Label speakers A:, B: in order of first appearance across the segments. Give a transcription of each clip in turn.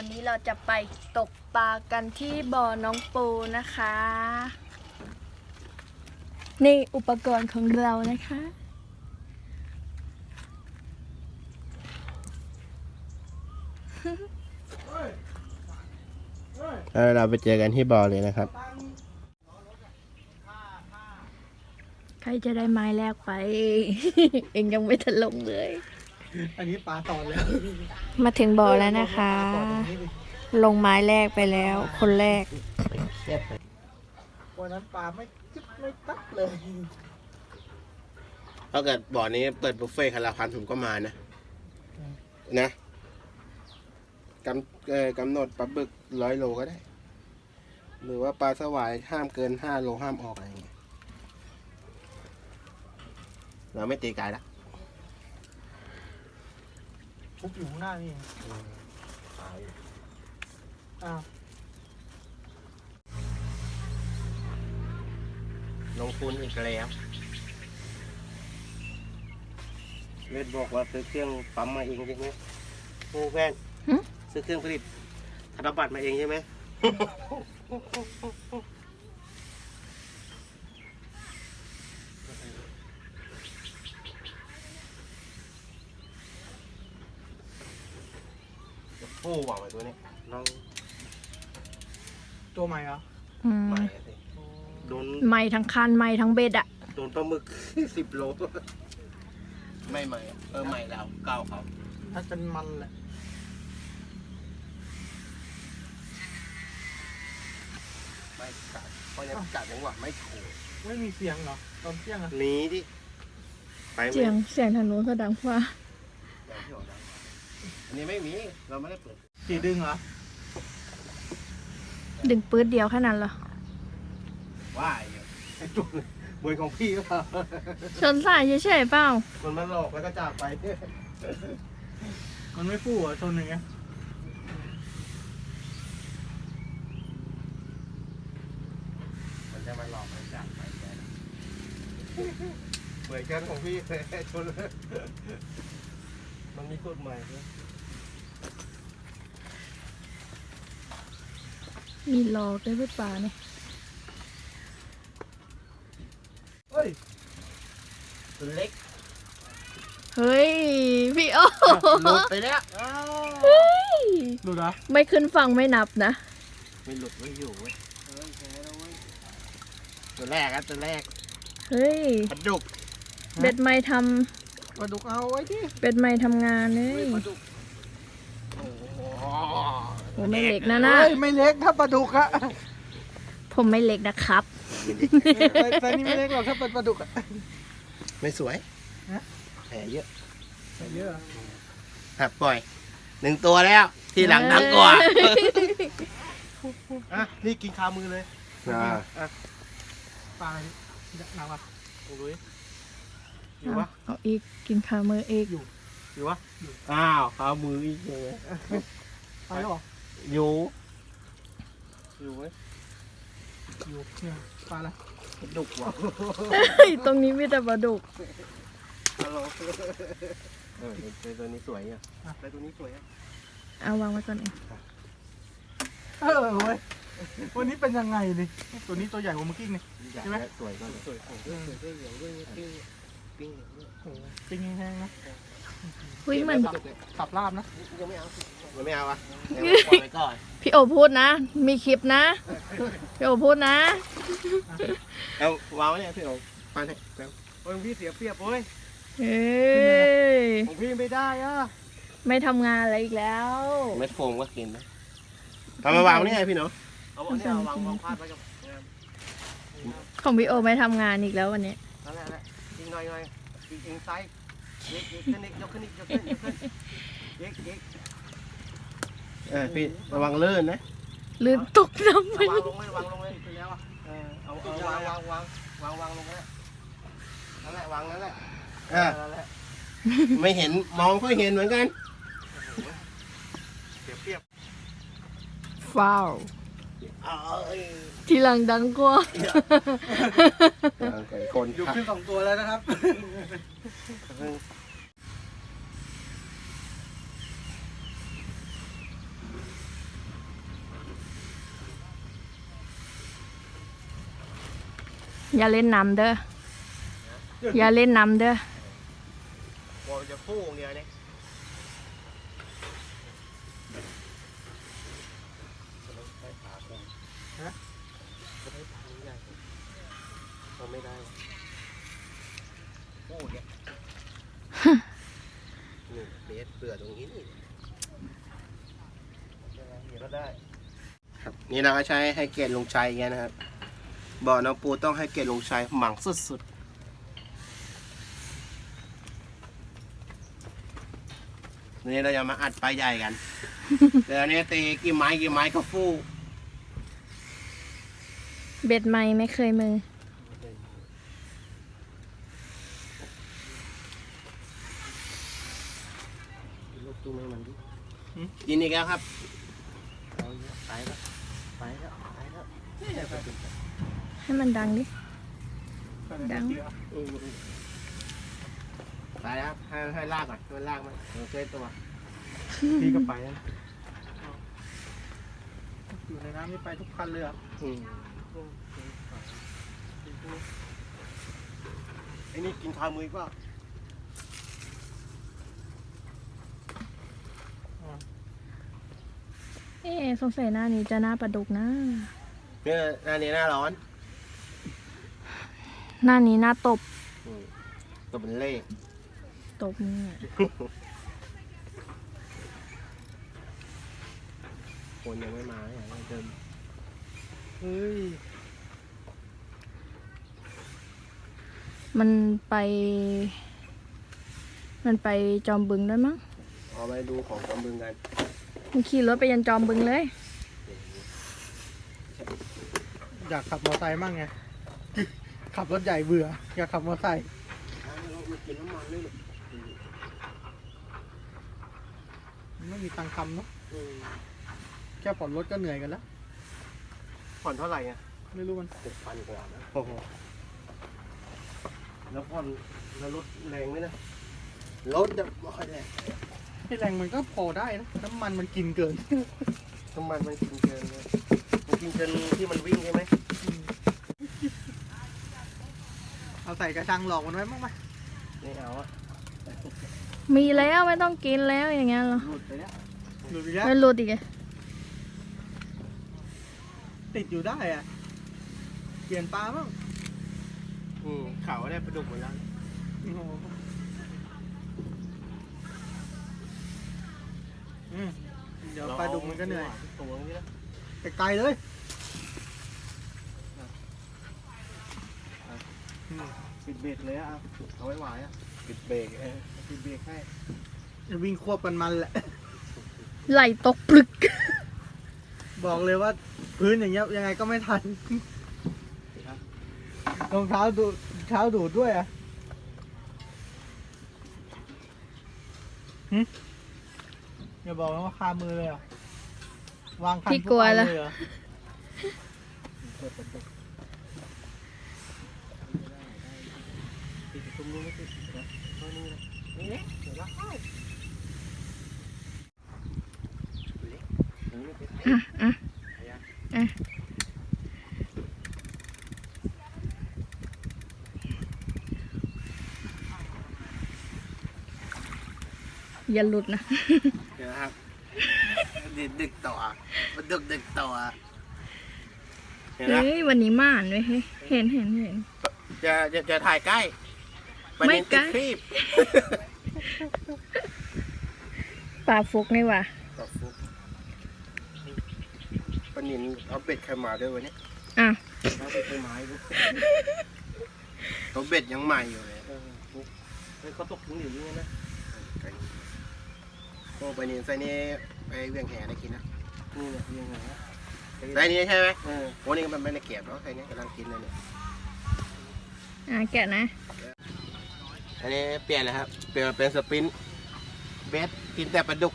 A: วันนี้เราจะไปตกปลากันที่บ่อน้องปูนะคะ นี่อุปกรณ์ของเรานะคะ
B: แล้วเราไปเจอกันที่บ่อเลยนะครับ
A: ใครจะได้ไม้แรกไป เองยังไม่ทันลงเลย
C: อันนี้ปลาตอนแล้ว
A: มาถึงบ่อแล้วนะคะลงไม้แรกไปแล้ว คนแรก
C: วันนั้นปลาไม่จิ๊บไม่ตักเลย
B: ถ้าเกิดบ่อนี้เปิดบุฟเฟ่ต์คาราพันผมก็มานะ นะกำเอ่อกำหนดปลาบึกร้อยโลก็ได้ หรือว่าปลาสวายห้ามเกินห้าโลห้ามออกอะไรอย่างเงี้ยเราไม่ตีไกายละ
C: ทุบอยู่ข้างหน้านี่เองอ้าว
B: ลงทุนอีกแล้วเวทบอกว่าซื้อเครื่องปั๊มมาเองใช่ไหมโอ้แฟน
A: หึ
B: ซื้อเครื่องผลิตธนบัตรมาเองใช่ไหม โอ้หวังไว้ตัวนี้น้อง
C: ตัวใหม่เหรอ
A: อืม
B: ใหม่อะสิโดน
A: ไม้ทั้งคันไม้ทั้งเบ็ดอะ
B: โดนปลาหมึก สิบโลไม่ใหม่อะเออใหม่แล้วเก่าเขา
C: ถ้าเป็นมันแหละ
B: ไม่กัดเพราะยังกัดจังหวะไม่ถูก
C: ไม่มีเสียงเหรอตอนเที่ยงอะ
B: หนีดิไปไหม
A: เสียงเสียงทางโน้นก็ดังกว่า
B: อย่างที่บอกนะ อันนี้ไม่มี เราไม่ได้เปิด
C: กี่ดึงเหรอ
A: ดึงปื๊ดเดียวแค่นั้นเหรอ
B: ว่าอยู่ไอ้จุกบวยของพี่ก็เปล่า
A: ชนสายเฉยๆเปล่า
B: คนมาหลอกแล้วก็จากไป
C: มันไม่ฟู่เหรอชนอย่างเงี้ย
B: มันจะมาหลอกแล้วจากไปแค่นั้นเหมือนกันของพี่เลยชนเลยมันมีกฎหมายด้วย
A: มีหลอกด้วยพี่ป่าเนี่ย
C: เฮ้ย
B: ตัวเล็ก
A: เฮ้ย พี่โอ้
B: หลุดไปแล้ว
C: อ้าว
A: เฮ้ย
C: ดูนะ
A: ไม่ขึ้นฟังไม่นับนะ
B: ไม่หลุดไม่อยู่เว้ยเฮ้ยแพ้แล้วเว้ยตัวแรกครับตัวแรก
A: เฮ้ย
B: ปลาดุก
A: เบ็ดไม่ท
C: ปลาดุกเอาไว้ที่ำ
A: เบ็ดไม่ทำงานเลย
B: ปลาดุกโอ้โห
A: โอ้ไม่เล็กนะนะ
C: เฮ้ยไม่เล็กถ้าปลาดุกอะ
A: ผมไม่เล็กนะครับ
C: แต่แต่นี่ไม่เล็กหรอกถ้าเป็นปลาดุกอะ
B: ไม่สวย
C: ฮะ
B: แผลเยอะ
C: แต่เยอะอะ
B: ครับปล่อยหนึ่งตัวแล้ว ที่หลังดังกว่า
C: อะนี่กินคามือเลย
B: อ่า
C: ปลาอะไรนี่หนักปะโอ้ยอยู่
A: เอา
C: ปะ
A: เอาอีกกินขามืออีก
C: อยู่ปะ
B: อ้าวขามืออีกเลย
C: ไปแล้วเหรอ
B: อยู่ อยู่ไหม
C: อยู่เนี่ยปลาอะไร
B: ปลาดุกว่ะ
A: เฮ้ยตรงนี้มีแต่ปลาดุก
B: ฮัลโหลเออเป็นตัวนี้สวยอะเป็นตัวนี้สวยอะ
A: เอาวางไว้ก่อนเอง
C: เออเว้ยวันนี้เป็นยังไงนี่ตัวนี้ตัวใหญ่กว่าเมื่อกี้นี่ใช่ไหม
B: สวยก็เลยสวยสวยสวยเหลืองด้วยปิ้งปิ้ง
C: โอ้โหปิ้งแห้งๆนะ
A: เฮ้ยมัน
C: สับลาบนะ
B: ยังไม่เอา มันไม่เอาอะเดี๋ยวปล่อยไปก่อน
A: พี่โอพูดนะ มีคลิปนะ พี่โอพูดนะ
B: เอาวางไว้เนี่ยพี่โอ๋ไปเนี่ยแล้ว
C: โอ้ยพี่เสียเปรียบเว้ย
A: เฮ้ย
C: ของพี่ไม่ได้อะ
A: ไม่ทำงานอะไรอีกแล้ว
B: เม็ดโฟมก็กินนะเอามาวางไว้นี่ไงพี่เนาะ
C: เอาวางเนี่ยเอาวางวางพาดไว้กับงาม
A: ของพี่โอไม่ทำงานอีกแล้ววันนี้
C: นั่นแหละนั่นแหละยิงหน่อยหน่อยยิงยิงซ้ายยิงยิงขึ้นอีกยกขึ้นอีกยกขึ้นยกขึ้นยิงยิง
B: เออพี่ระวังเลื่อนนะ
A: ลืมตกน้ำไป
C: วางลงเลยวางลงเลยไปแล้วอะ
B: เออเอาเอาวางวางวางวางวางลงนั่นแหละนั่นแหละวางนั่นแหละเออ
C: นั่นแหละ
B: ไม่เห็นมองก็เห็นเหมือนกัน
C: เสียเปรียบ
A: ฟ้าว
B: เอ้ย
A: ทีหลังดังกว่า
B: คน
C: อยู่ขึ้นสองตัวแล้วนะครับ
A: อย่าเล่นน้ำเด้อ อย่าเล่นน้ำเด้อ
B: กลัวมันจะฟูงเดียวเนี่ยใช้ขาคงฮะใช้ขาไม่ได้ทำไม่ได้ฟูเนี่ยหนี่งเบสเปลือกตรงนี้นี่เดี๋ยวก็ได้ ครับนี่เราก็ใช้ให้เกียรติลุงชัยอย่างเงี้ยนะครับ บ่อน้องปูต้องให้เกียรติลุงชัยหมั่งสุดๆนี่เราจะมาอัดปลาใหญ่กัน เดี๋ยวอันนี้ตีกี่ไม้กี่ไม้ก็ฟู่
A: เบ็ดไม่ไม่เคยมือ
B: ลูกตุ้มให้มันดิกินอีกแล้วครับ ไปแล้ว ไปแล้ว ไปแล้ว
A: ให้มันดังดิ ดัง
B: อืมไปแล้วครับให้ให้ลากก่อนให้มันลากมันเดี๋ยวเซตัว
D: พี่ก็ไปนะอยู่ในน้ำนี่ไปทุกคันเลยอะ
B: อืมไอ้นี่กินคามือเปล่า
A: เอ๊ะสงสัยหน้านี้จะหน้าปลาดุกนะ
B: เนี่ยหน้านี้หน้าร้อน
A: หน้านี้หน้าตบ
B: อืมตัวเป็นเลข
A: ตบเนี่ย
B: คนยังไม่มาเนี่ยเดิน
D: เฮ้ย
A: มันไป มันไปจอมบึงด้วยมั้ง
B: เอาไปดูของกำบึงกัน
A: มันขี่รถไปยันจอมบึงเลย
D: อยากขับมอเตอร์ไซค์มั่งไง ขับรถใหญ่เบื่อ อยากขับมอเตอร์ไซค์
B: มากินน้ำมันด้วยลูก
D: ไม่มีตังค์ทำเนาะ
B: อืม
D: แค่ผ่อนรถก็เหนื่อยกันแล้ว
B: ผ่อนเท่าไหร่อะ
D: ไม่รู้มัน
B: หกพันกว่านะโอ้โหแล้วผ่อนแล้วรถแรงไหมนะรถแบบไม่ค่อยแรง
D: ให้แรงมันก็พอได้นะน้ำมันมันกินเกิน
B: น้ำมันมันกินเกินเลยมันกินเกินที่มันวิ่งใช่ไหม
D: เอาใส่กระชังหลอกมันไว้มั้งไหม
B: ไม่เอาอะ
A: มีแล้วไม่ต้องกินแล้วอย่างเงี้ยเหรอ
B: หลุดไปแล้ว
D: หรืออีกแล้ว
A: ไม่รู้ดิแก
D: ติดอยู่ได้อะเปลี่ยนปลาบ้าง
B: อืมเขาได้ปลาดุกหมดแล้ว
D: โอ้โหอืมเดี๋ยวปลาดุกมันก็เหนื่อย
B: ตัวนี้นะ
D: ไกลๆเลยอืม
B: ปิดเบรกเลยอะเอาไว้ไหวอะปิดเบรกเออปิดเบรกให้
D: วิ่งควบกันมันแหละ
A: ไหลตกปลึก
D: บอกเลยว่าพื้นอย่างเงี้ยยังไงก็ไม่ทันรองเท้าดูดเท้าดูดด้วยอะหึอย่าบอกนะว่าคามือเลยเหรอะวางคัน
A: พี่กลัว
D: ปุ๊บ
A: ละ
D: เอาเยเหรอ
B: เปิดประตูติดตรงนู้นไม่ติดนะเท่านี้นะนี่เนี่ยเดี๋ยวละเข้าดูดิตรงนี้ไม่ติด
A: อะอะ
B: อะ
A: อย่าหลุดนะ
B: เดี๋ยวนะครับดึกดึกต่อมันดึกดึกต่อเห็นไหม
A: เฮ้ย วันนี้ม่านเลยเฮ้ยเห็นเห็นเห็น
B: จะจะจะถ่ายใกล้
A: ไม่
B: เด็น
A: ใก
B: ติ
A: ล้
B: ดครีบ
A: ปลาฟุกนี่ว่ะ
B: ก็ฟุกปนินเอาเบ็ดใครมาด้วยวันนี้
A: อะ
B: เอาเบ็ดใครมาให้ด้วยเขาเบ็ดยังใหม่อยู่เลยเออฟุกเฮ้ยเขาตกถึงอยู่นี่นะไกลโอ้ปนินไซนี้ไปเวียงแหได้กินนะนี่เนี่ยเวียงแหไซนี้ใช่ไหมเออโอ้นี่มันไม่ได้เก็บหรอกไซนี้กำลังกินเลยเนี่ย
A: อะแกะนะ
B: อันนี้เปลี่ยนแล้วครับ เปลี่ยนมาเป็นสปรินท์เบส กินแต่ปลาดุก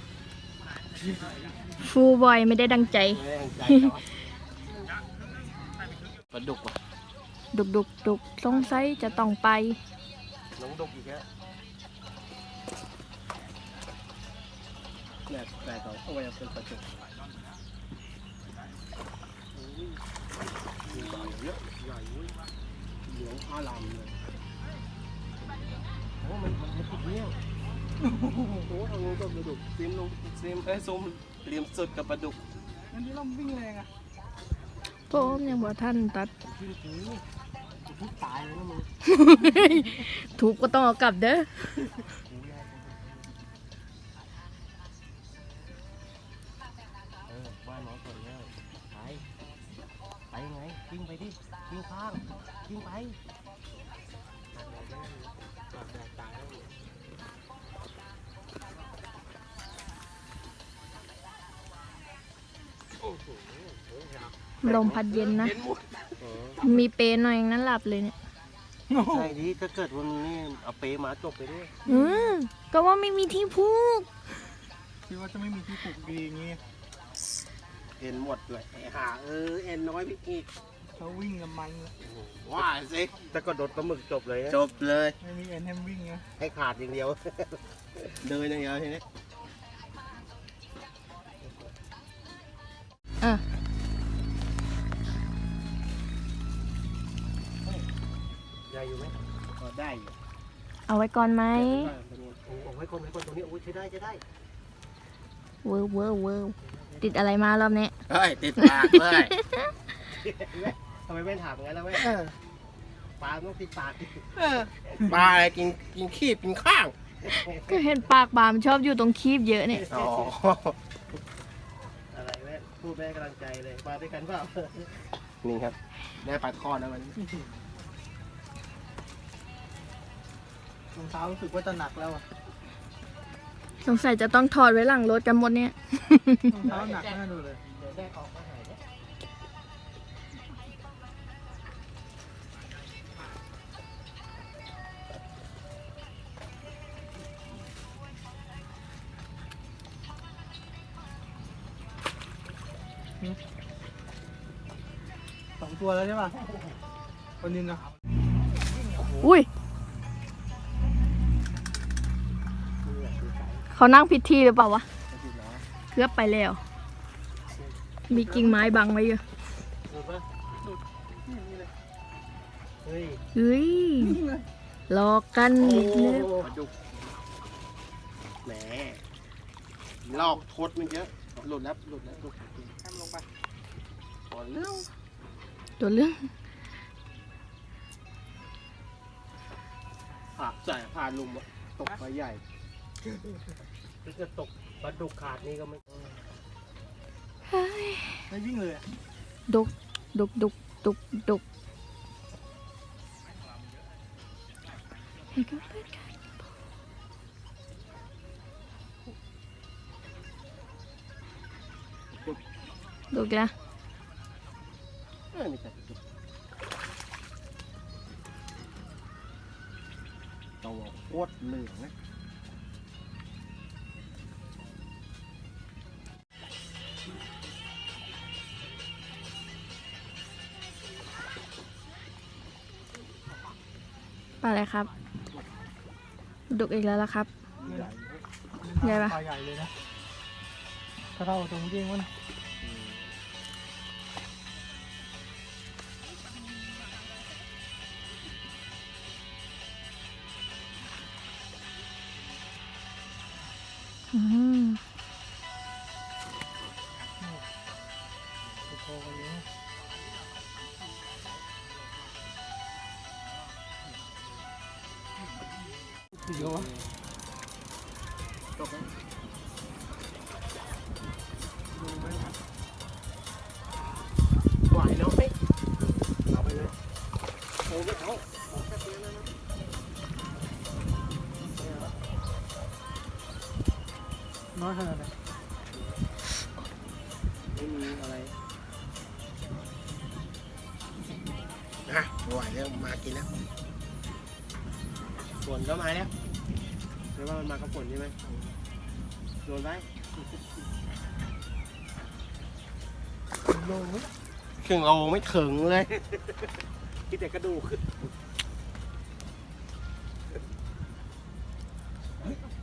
A: ฟูบอยไม่ได้ดังใจ
B: ไม่ได้ตั้งใจต่อปลาดุกว่ะ
A: ดุกดุกดุกสงสัยจะต้องไป
B: น้องดุกอีกแล้วเนี่ยแต่เขาเอาไว้เป็นปลาดุกอุ้ยใหญ่เยอะใหญ่เว้ยเหลืองอลามเลย
C: โอ้มันมันมันติดเนี่ย
B: โอ้โหทางนู้นก็ปลาดุกซิมลงซิมเอ้ยซูมเหลี่ยมสุดกับปลาดุก
C: อันนี้เราวิ่งแรงอะ
A: โป้มยังบ่ท่านตัด
C: จริงจริงทุกตายเลยนะมึง
A: ถูกก็ต้องเอากลับเด้อ
C: เออว่าน้องคนแล้วไปไปไงวิ่งไปดิวิ่งข้างวิ่งไป
A: ลมพัดเย็นนะ
B: เห็นหมด
A: มีเปรย์หน่อยนั้นหลับเลยเนี่ย
C: ใช่ดิถ้าเกิดวันนี้เอาเปมาจบไปด้วย
A: อืมก็ว่าไม่มีที่พูก
D: คิดว่าจะไม่มีที่ปลูกดีอย่างงี้
B: เห็นหมดเลยไอ้ห่าเออเอ็นน้อยพี่อีก
D: เขาวิ่งกับมันเลย
B: ว่าสิ
C: ถ้าก็โดดปลาหมึกจบเลยนะ
B: จบเลย
D: ไม่มีเอ็นให้มันวิ่งนะ
C: ให้ขาดอย่างเดียว
B: เดินอย่างเดียวทีนี้
A: อะ
C: ใหญ่อ ยู่ไหม
B: ก็ได้อยู่
A: เอาไว้ก่อนไหม
C: โอ้เอาไว้ก่อนไว้ก่อนตรงนี้โอ้ยใช้ได้ใช้ได้
A: เวิร์เวิร์เวิร์ติดอะไรมารอบนี้
B: เฮ้ยติดปากเลย
C: ทำไมไม่ถามงั้นแล้วแม่ปลาต้องติดปากดิ
B: ปลาอะไรกินกินขี้กินข้าง
A: ก็เห็นปากบามนชอบอยู่ตรงคีบเยอะเนี่ย
B: อ๋อ
C: อะไรแม่พูดแม่กำลังใจเลยมาด้วยกันเปล่า
B: นี่ครับได้ปลาทอดแล้วมัน
D: รองเท้ารู้สึกว่าจะหนักแล้วอะ
A: สงสัยจะต้องถอดไว้หลังรถกันหมดเนี่ย
D: รองเท้าหนักน่าดูเลย
C: เดี๋ยวได้ออกมาหายเนี่ย
D: สองตัวแล้วใช่ป่ะคนนึงอะ
A: อุ้ย เขานั่งผิดที่หรือเปล่าวะเกือบไปแล้ว มีกิ่งไม้บังไว้อยู่
C: ดูปะเฮ้ย
A: เฮ้ยหลอกกันอีกแล้ว
B: ปลาดุกแหมลอกทดมันเยอะหลุดแล้วหลุดแล้วหลุด
D: แคมลงไป
B: ก่อนเรื่อง
A: ตัวเรื่อง
B: ผ่าใส่ผ่าลุมอะตกปลาใหญ่
C: ถ้าเกิดตกปลาดุกขาดนี่ก็ไม่
D: ไม่วิ่งเลยอะ
A: ดุกดุกดุกดุกดุกดุกละ
B: เออมีแต่ปลาดุกตัวโคตรเหลืองนะ
A: ปลา อะไรครับ ดุกอีกแล้วล่ะครับ ใหญ่ปะ
D: ปลาใหญ่เลยนะ ถ้าเราตรงเยี่ยงวะน เดี๋
B: ดนไหม
D: โลง
B: ครึ่งโลไม่ถึงเลย
C: คิดแต่กระดูก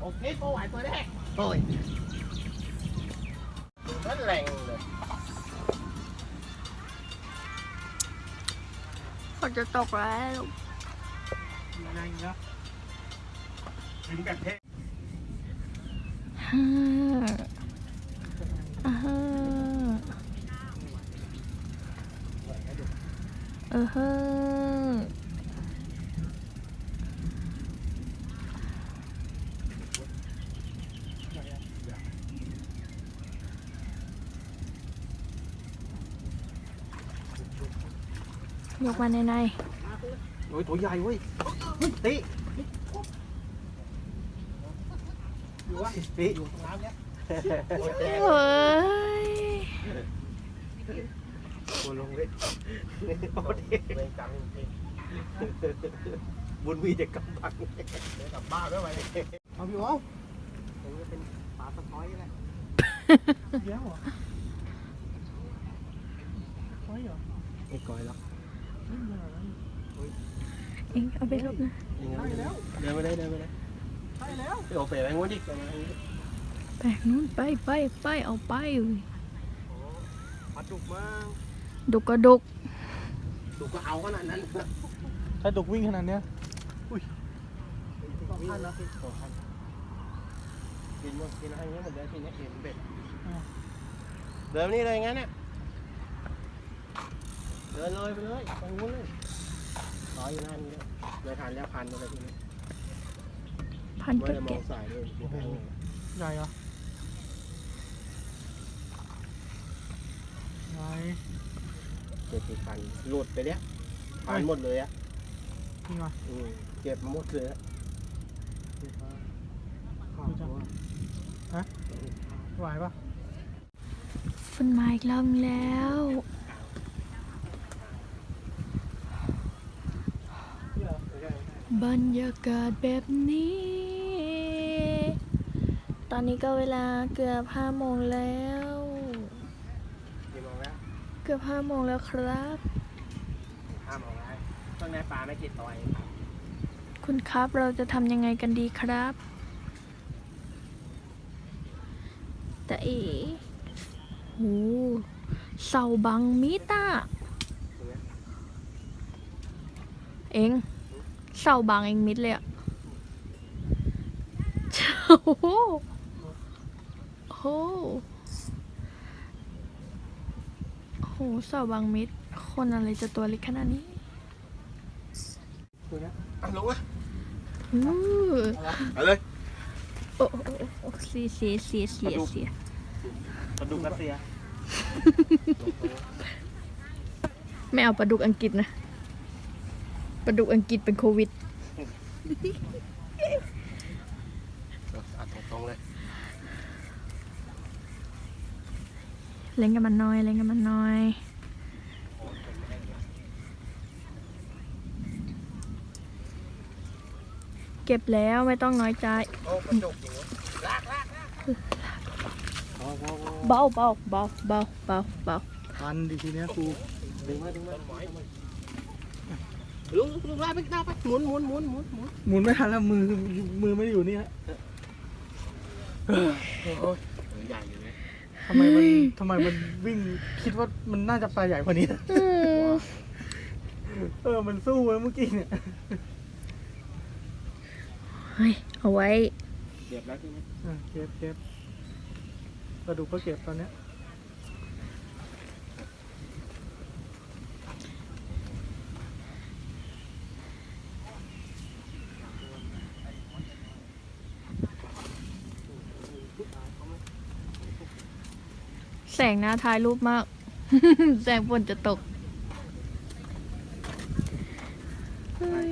B: โอเคโปไหวตัวแรกโอ้ยนั่นแรงเลย
A: ฝนนจะตกแล้ว
D: ยังไงนะ
B: ถึงแบบเท่
A: ฮ่าอ่าฮะเออฮะยกมาในใน
C: โอ้ยตัวใหญ่เว้ยเฮ้ยตี อยู่วะตีอยู่ตรงน้ำเนี้ย
A: เฮ้ย
C: ตัวลงเลยโอ้เท่เลยจังจริงบุญมีแต่กำบังเดี๋ยวกลับบ้านด้วยไป
D: เอาพี่ว้าว
C: ตรงนี้เป็นปลาสะท้อยแหละ
D: เดี๋ยวเหรอไว้เหรอ
C: ไม่ก่อยหรอก
D: ไม่เหรอ
A: เองเอาไปลบนะ
C: เดินไปได้เดินไปได้
D: ใช่แล้ว
C: ไปโอเป๋ไปงูดิไปงูดิ
A: ไปนู้นไปไปไปเอาไป
C: ปลาดุกมั้ง
A: ดุกกระดุก
C: ดุกก็เอาขนาดนั้น
D: ถ้าดุกวิ่งขนาดเนี้ย
C: สองพันนะสองพันกินมั้งกินอะไรเงี้ยเหมือนเดิมกินเนี้ยเห็นเบ็ดเดินนี่เลยงั้นเนี่ยเดินเลยไปเลยไปงูเลยต่ออยู่น้านี้เลยเลยทานแล้วพันอะไรทีนี้
A: พัน
C: ไม่
A: ก็
C: ได้มอ
A: เก็บ
C: สายด้วย
D: ใหญ่เหรอใหญ่
C: เจ็ดสิบพันหลุดไปแล้วพันหมดเลยอะ
D: นี่มา
C: อืมเก็บมาหมดเลยอะ
D: ไหวปะ
A: ฝนมาอีกรอบแล้ว บรรยากาศแบบนี้ ตอนนี้ก็เวลาเกือบห้าโมงแล้ว
C: กี่โมงแล้ว
A: เกือบห้าโมงแล้วครับ
C: ห้าโมงแล้วต้นไม้ปลาไม่กี่ตัวเองครับ
A: คุณครับเราจะทำยังไงกันดีครับแต่เอ๋โหเสาบังมิตาเองเสาบังเองมิดเลยอะ โอ้โห โอ้โหโอ้โหเสาบังมิดคนอะไรจะตัวเล็กขนาดนี้
B: อะลงวะ
A: อู้
B: เอาเลย
A: โอ้โอ้โอ้โอ้เสียเสียเสียเสียเสีย
C: ปลาดุกรัสเซีย
A: ไม่เอาปลาดุกอังกฤษนะปลาดุกอังกฤษเป็นโควิด
B: อัดตรงๆเลย
A: เล่นกันมันน้อย เล่นกันมันน้อยเก็บแล้วไม่ต้องน้อยใจเบาเบาเบาเบาเบาเบา
D: พันดิทีเนี้ยกู
C: ดึงมาดึงมาลุงลุงลากไปลาไปหมุนหมุนหมุนหมุนหมุน
D: หมุนไม่ทันแล้วมือมือไม่อยู่นี่ฮะ
C: ใหญ่อยู่นะ
D: ทำไมมันทำไมมันวิ่งคิดว่ามันน่าจะปลาใหญ่กว่านี้
A: อืม
D: เออมันสู้เว้ยเมื่อกี้เนี่ย
A: เฮ้ยเอาไว้
C: เก็บแล้วทีนี้
D: อะเก็บเก็บปลาดุกก็เก็บตอนเนี้ย
A: แสงหน้าถ่ายรูปมาก แสงฝนจะตกเฮ้ย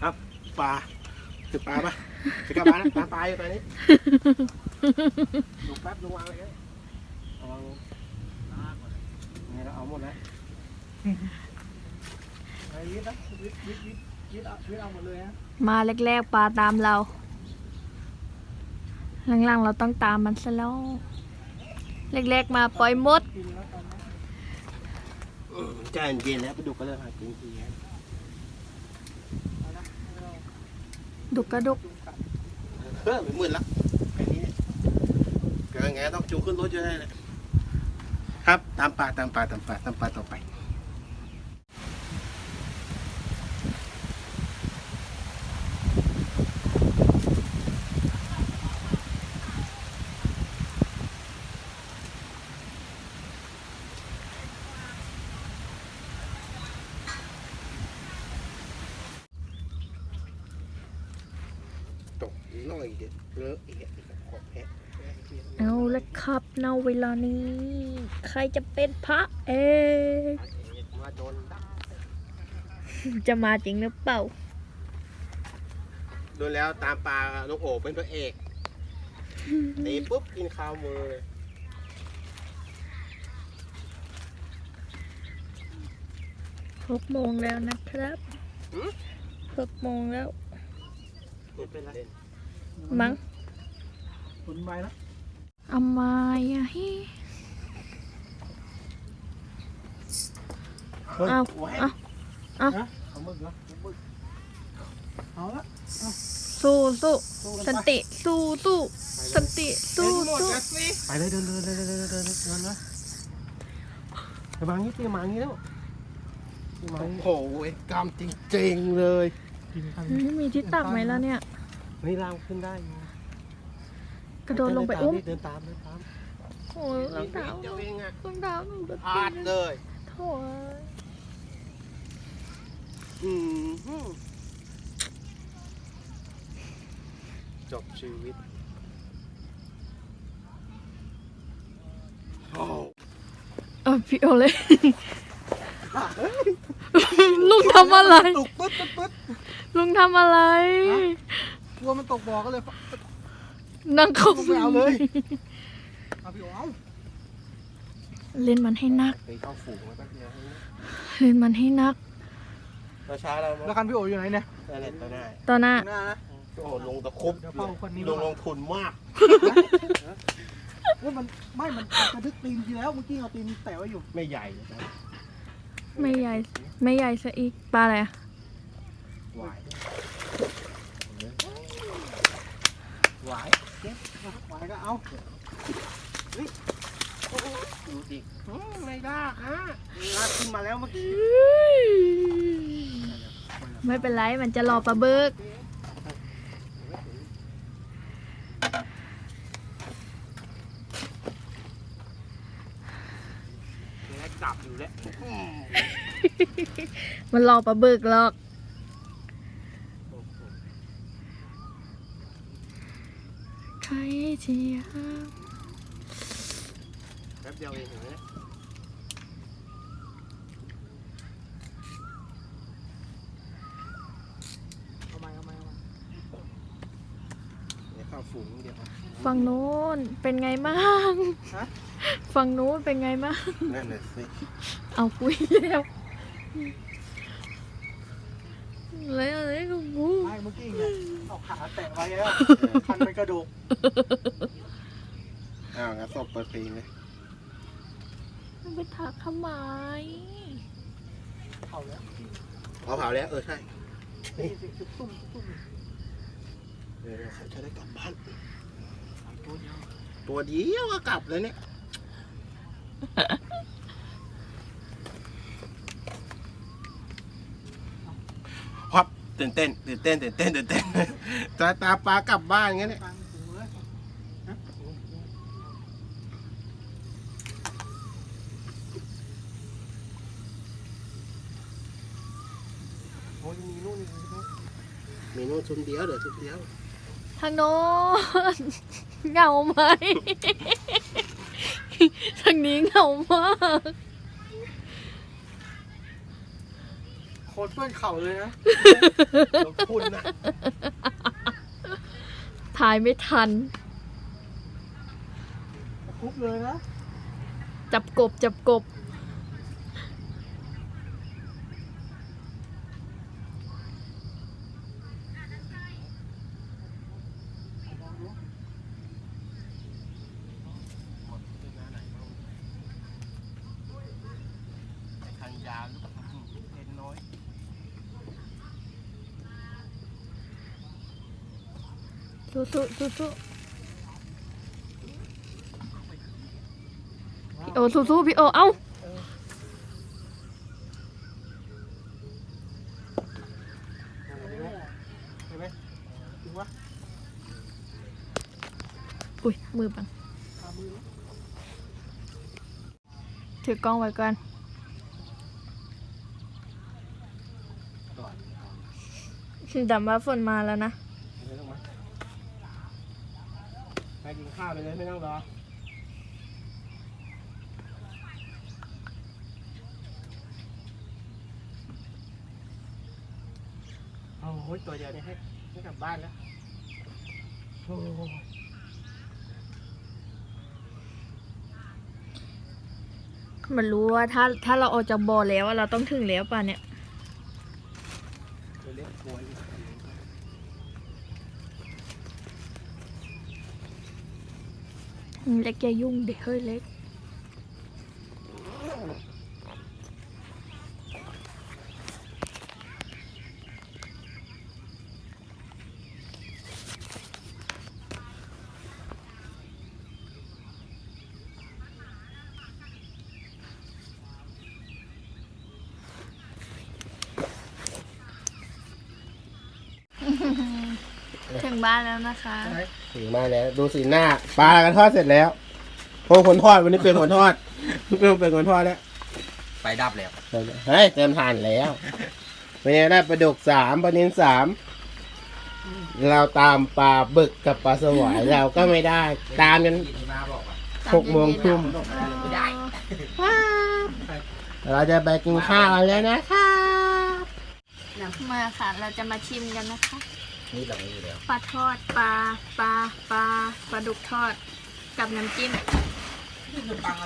B: ครับปลาคือปลาปะจะกลับมาแล้วปลาตายอยู่ตอนนี้
C: ดูแป๊บดูวางเลยเอาวางลงนี่เราเอาหมดแล้ว
D: ไอ้วิทย์นะวิทย์วิทย์วิทย์วิทย์เอาวิทย์เอาหมดเลยฮะ
A: มาแรกๆปลาตามเรา หลังๆเราต้องตามมันซะแล้วแรกๆมาปล่อยมด
D: กินแล้วตอนนี้
B: อืมใจเย็นแล้วไปดูก็เริ่มหากินทีแล้ว
A: ดุกกระดุก
B: เออมืดละไอ้นี่เนี่ยเกิดไงต้องจูงขึ้นรถจะได้เลยครับ ตามปลาตามปลาตามปลาตามปลาต่อไป ตกหน่อยเด็ดเลอะอีกอะขอบแพะ
A: เอาละครับ เนาเวลานี้ ใครจะเป็นพระเอก
C: มาโดนดัก
A: จะมาจริงหรือเปล่า
B: ดูแล้วตามปลาลูกโอบเป็นพระเอกตีปุ๊บกินข้าวมือเลย
A: หกโมงแล้วนะครับ
B: หืม
A: หกโมงแล้ว
B: ไม่เป็นไร
A: มั้ง
D: ผลใบแล้ว
A: Amaya hi
B: เอา
A: เอา
D: เอา
A: สู้สู้
D: สัน
A: ติสู้สู้สันติสู้สู้
C: ไปเลยเดินเดินเดินเดินเดินเดินมางี้ตีมางี้แล้ว
B: โอ้โหกรรมจริงๆเลย
A: ไม่มีที่ตักไหมล่ะเนี่ย
C: นี่ลามขึ้นได้
A: กระโดดลงไปอุ้ม
C: เดินตามเดินตาม
A: โอ้ยรองเท้า
B: เดียวเองอะ
A: รองเท้าหนูก็
B: พลาดเลย
A: โถ่เอ้ย
B: อืมฮึจบชีวิตโอ้
A: เอาพี่เอาเลยลุงทำอะไร
D: ตกปึ๊ดปึ๊ดปึ๊ด
A: ลุงทำอะไร
D: กลัวมันตกบ่อก็เลย
A: นั่งเข้า
D: ลงไปเอาเลยเอาพี่โอเอา
A: เล่นมันให้นัก
B: ไปเข้าฝูงแล้วแป๊บเดียว
A: เล่นมันให้นัก
B: เราช้าเรา
D: แล้วคันพี่โออยู่ไหนเนี่ย
B: ได้เล่นตัวหน้า
A: ตอนหน้า
D: ข้างหน้านะ
B: โอ้โหลงตะคุบ
D: เดี๋ยวเป้าคนนี้
B: ลงลงทุนมาก
D: เฮ้ยมันไม่มันกระดึกตีนทีแล้วเมื่อกี้เอาตีนแตะไว้อยู่
B: ไม่ใหญ่นะ
A: ไม่ใหญ่ ไม่ใหญ่ซะอีกปลาอะไรอะ
B: หวาย
D: หวาย เก็บหวายก็เอา
B: ดูดิอืมไม่ได้ฮะลากขึ้นมาแล้วเมื่อกี้
A: ไม่เป็นไรมันจะรอปลาเบิก
B: แล้วกลับอยู่แล้ว
A: มันรอปลาเบิกหรอก ใค รที่อยาก
B: แป๊บเดียวเองเห็นไหม
D: เอามาเอามาเอามา
B: เดี๋ยวเข้าฝูงเดียว
A: ฝั่งนู้นเป็นไงบ้างฝั่งนู้นเป็นไงบ้าง
B: นั่นน่ะสิ
A: เอาคุยแล้วแล้วอะไรกับกู
D: ไม่เมื่อกี้เนี่ย เอาขาแตะไว้แล้วคันเป็นกระดูก
B: อ้าวงั้นตบเปิดเพลงเลย
A: ไปถักทำไม
D: เอาแล้ว
B: เอาเผาแล้ว เออใช่
D: นี่สิสิตุ้มตุ้ม
B: เดี๋ยวเขาจะได้กลับบ้าน
D: ตัวเดียว
B: ตัวเดียวก็กลับเลยเนี่ยฮับ ตื่นเต้นตื่นเต้นตื่นเต้นตื่นเต้นตาตาปลากลับบ้านงั้นเนี่ย
D: กลางถุงเลย
C: โอ้ยมีนู่นอีกนะ
B: มีนู่นชุมเดียวเดี๋ยวชุมเดียว
A: ทางโน้นเหงาไหม ทางนี้เหงามาก
D: คตรเพื่อนเข่าเลยนะ
B: ลงทุนนะ
A: ถ่ายไม่ทัน
D: คุบเลยนะ
A: จับกบจับกบ
B: ทางยาวหรือเปล่าเอ็นน้อย
A: สู้สู้สู้สู้พี่โอสู้ๆพี่โอเอ้า
B: เห็นไหมจริงวะ
A: อุ้ยมือบัง
D: ขามือ
A: ถือกล้องไว้ก่อนดำว่าฝนมาแล้วนะ
B: ไม่ต้องมาไปกิน ข้าวไปเลยไม่ต้องรอโอ้โหตัวเดียวเนี่ยให้ให้กลับบ้านแล้วโอ้โห
A: มันรู้ว่าถ้าถ้าเราออกจากบ่อแล้วเราต้องถึงแล้วป่ะเนี่ย
B: ตัวเล็กกลัวย
A: เล็กอย่ายุ่งเด็กเฮ้ยเล็กถึงบ้านแล้วนะคะ
B: ถึงมาแล้ว ดูสีหน้าปลากันทอดเสร็จแล้วโอ้คนทอดวันนี้เป็นคนทอดเพิ่งเป็นคนทอดแล้ว
C: ไฟดับแล้ว
B: เฮ้ยเติมทานแล้วเป็นไงได้ปลาดุกสามปลานินสามเราตามปลาบึกกับปลาสวายเราก็ไม่ได้ ตามกัน
C: ที่มาบอกว่า
B: หกโมงทุ่ม
C: ไม่ได้
B: เราจะไปกินข้าวกันแล้วนะคะ
A: มาค่ะ เราจะมาชิมกันนะคะ
C: นี่เราไม่อยู่แล้ว
A: ปลาทอดปลาปลาปลาปลาดุกทอดกับน้ำจิ้ม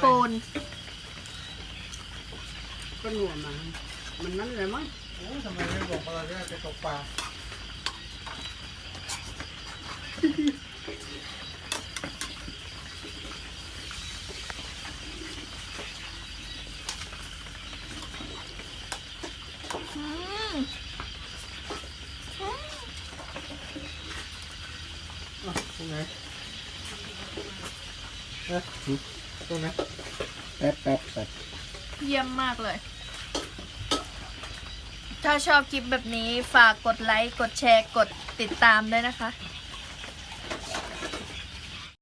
A: โปน
D: ก็หนวดมามันนั่นเลยมั้ง
B: ทำไมไม่บอกเราจะไปตกปลา
A: อืม
B: ตรงไหนตรงไหนแป๊บแป๊บแป๊บ
A: เยี่ยมมากเลย ถ้าชอบคลิปแบบนี้ฝากกดไลค์ กดแชร์ กดติดตามด้วยนะคะ